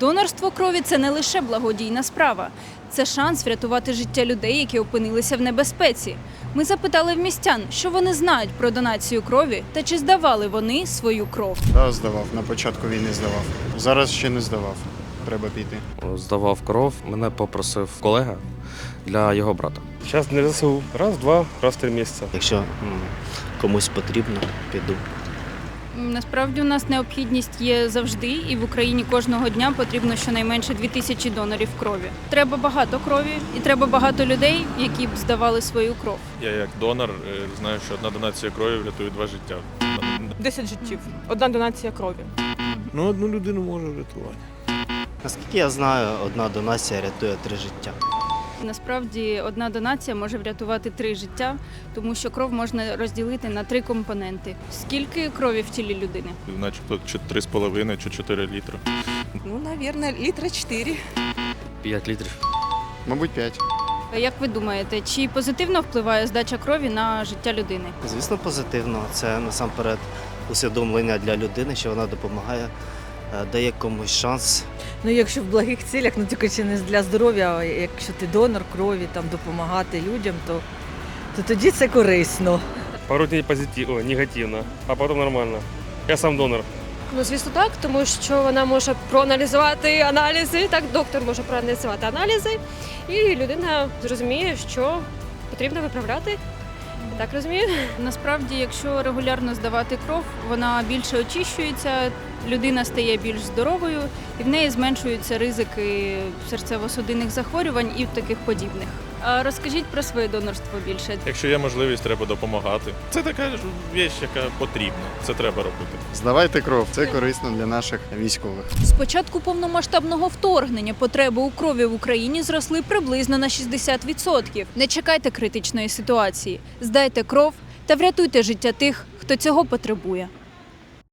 Донорство крові це не лише благодійна справа, це шанс врятувати життя людей, які опинилися в небезпеці. Ми запитали в містян, що вони знають про донацію крові та чи здавали вони свою кров. Да, здавав. На початку війни здавав. Зараз ще не здавав. Треба піти. здавав кров. Мене попросив колега для його брата. Сейчас для ЗСУ. Раз, два, раз три месяца. Якщо комусь потрібно, піду. Насправді у нас необхідність є завжди, і в Україні кожного дня потрібно щонайменше 2000 донорів крові. Треба багато крові, і треба багато людей, які б здавали свою кров. Я як донор е, знаю, що одна донація крові врятує два життя. 10 життів. Одна донація крові. Ну, одну людину може врятувати. Наскільки я знаю, одна донація рятує три життя. Насправді одна донація може врятувати три життя, тому що кров можна розділити на три компоненти. Скільки крові в тілі людини? Начебто чи 3,5 чи 4 літри. Ну, наверное, літра 4. 5 літрів. Мабуть, п'ять. Як ви думаєте, чи позитивно впливає здача крові на життя людини? Звісно, позитивно. Це насамперед усвідомлення для людини, що вона допомагає, дає комусь шанс. Ну, якщо в благих цілях, ну тільки чи не для здоров'я, а якщо ти донор крові, там допомагати людям, то, то тоді це корисно. Пару дней позитив, о, негативно, а потом нормально. Я сам донор. Ну, звісно, так, тому що вона може проаналізувати аналізи, так, доктор може проаналізувати аналізи, і людина зрозуміє, що потрібно виправляти. Так розумію. Насправді, якщо регулярно здавати кров, вона більше очищується, людина стає більш здоровою і в неї зменшуються ризики серцево-судинних захворювань і таких подібних. А розкажіть про своє донорство більше. Якщо є можливість, треба допомагати. Це така ж річ, яка потрібна. Це треба робити. Здавайте кров. Це корисно для наших військових. З початку повномасштабного вторгнення потреби у крові в Україні зросли приблизно на 60%. Не чекайте критичної ситуації, здайте кров та врятуйте життя тих, хто цього потребує.